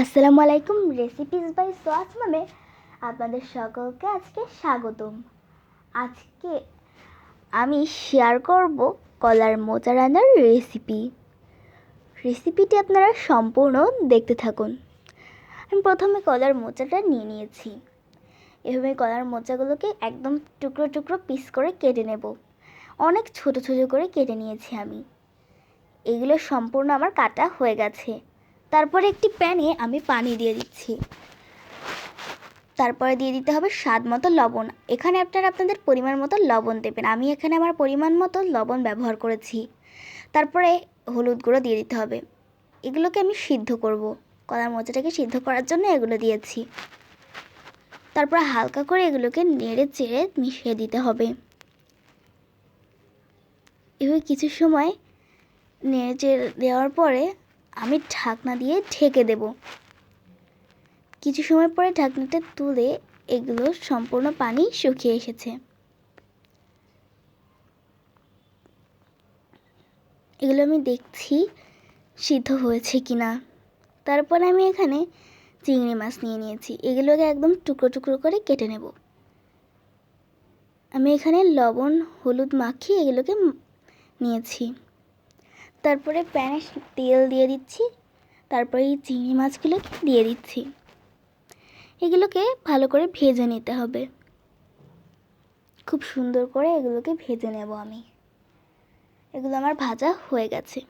আসসালামু আলাইকুম recipes by সোয়াস মামে আপনাদের সকলকে আজকে স্বাগতম। আজকে আমি শেয়ার করব কলার মোচা রান্নার রেসিপি রেসিপিটি আপনারা সম্পূর্ণ দেখতে থাকুন। আমি প্রথমে কলার মোচাটা নিয়ে নিয়েছি। এভাবে কলার মোচাগুলোকে একদম টুকরো টুকরো পিস করে কেটে নেব। অনেক ছোট ছোট করে কেটে নিয়েছি আমি। এগুলো সম্পূর্ণ আমার কাটা হয়ে গেছে। তারপরে একটি প্যানে আমি পানি দিয়ে দিচ্ছি। তারপরে দিয়ে দিতে হবে স্বাদ মতো লবণ। এখানে আপনারা আপনাদের পরিমাণ মতো লবণ দেবেন। আমি এখানে আমার পরিমাণ মতো লবণ ব্যবহার করেছি। তারপরে হলুদ গুঁড়ো দিয়ে দিতে হবে। এগুলোকে আমি সিদ্ধ করব। কলার মোচাটাকে সিদ্ধ করার জন্য এগুলো দিয়েছি। তারপর হালকা করে এগুলোকে নেড়ে চেড়ে মিশিয়ে দিতে হবে। এভাবে কিছু সময় নেড়ে চেড়ে দেওয়ার পরে আমি ঢাকনা দিয়ে ঢেকে দেব। কিছু সময় পরে ঢাকনাটা তুলে এগুলো সম্পূর্ণ পানি শুকিয়ে এসেছে। এগুলো আমি দেখছি সিদ্ধ হয়েছে কি না তারপর আমি এখানে চিংড়ি মাছ নিয়ে নিয়েছি। এগুলোকে একদম টুকরো টুকরো করে কেটে নেব। আমি এখানে লবণ, হলুদ মাখিয়ে এগুলোকে নিয়েছি। তারপরে প্যানে তেল দিয়ে দিচ্ছি, তারপরে এই চিংড়ি মাছগুলোকে দিয়ে দিচ্ছি। এগুলোকে ভালো করে ভেজে নিতে হবে। খুব সুন্দর করে এগুলোকে ভেজে নেব আমি। এগুলো আমার ভাজা হয়ে গেছে।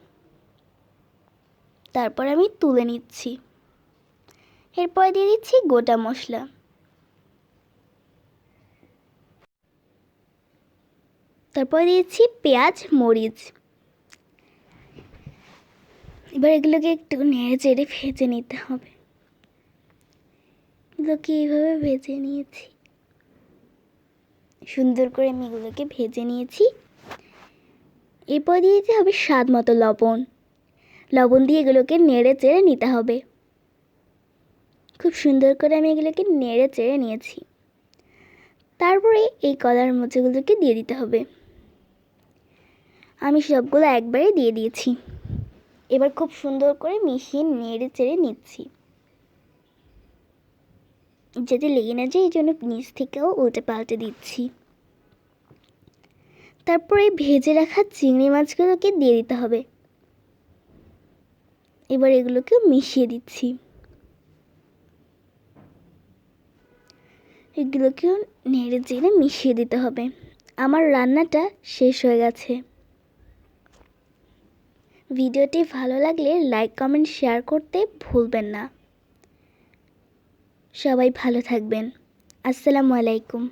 তারপর আমি তুলে নিচ্ছি। এরপরে দিয়ে দিচ্ছি গোটা মশলা। তারপরে দিয়েছি পেঁয়াজ, মরিচ। এবার এগুলোকে একটু নেড়ে চেড়ে ভেজে নিতে হবে। এগুলোকে এইভাবে ভেজে নিয়েছি। সুন্দর করে আমি এগুলোকে ভেজে নিয়েছি। এরপর দিয়ে দিতে হবে স্বাদ মতো লবণ। লবণ দিয়ে এগুলোকে নেড়ে চেড়ে নিতে হবে। খুব সুন্দর করে আমি এগুলোকে নেড়ে চেড়ে নিয়েছি। তারপরে এই কলার মোচাগুলোকে দিয়ে দিতে হবে। আমি সবগুলো একবারে দিয়ে দিয়েছি। এবার খুব সুন্দর করে মিশিয়ে নেড়ে চেড়ে নিচ্ছি। যাতে লেগে না যায়, এই জন্য নিচ থেকেও উল্টে পাল্টে দিচ্ছি। তারপরে ভেজে রাখা চিংড়ি মাছগুলোকে দিয়ে দিতে হবে। এবার এগুলোকে মিশিয়ে দিচ্ছি। এগুলোকেও নেড়ে চেড়ে মিশিয়ে দিতে হবে। আমার রান্নাটা শেষ হয়ে গেছে। ভিডিওটি ভালো লাগলে লাইক কমেন্ট শেয়ার করতে ভুলবেন না। সবাই ভালো থাকবেন। আসসালামু আলাইকুম।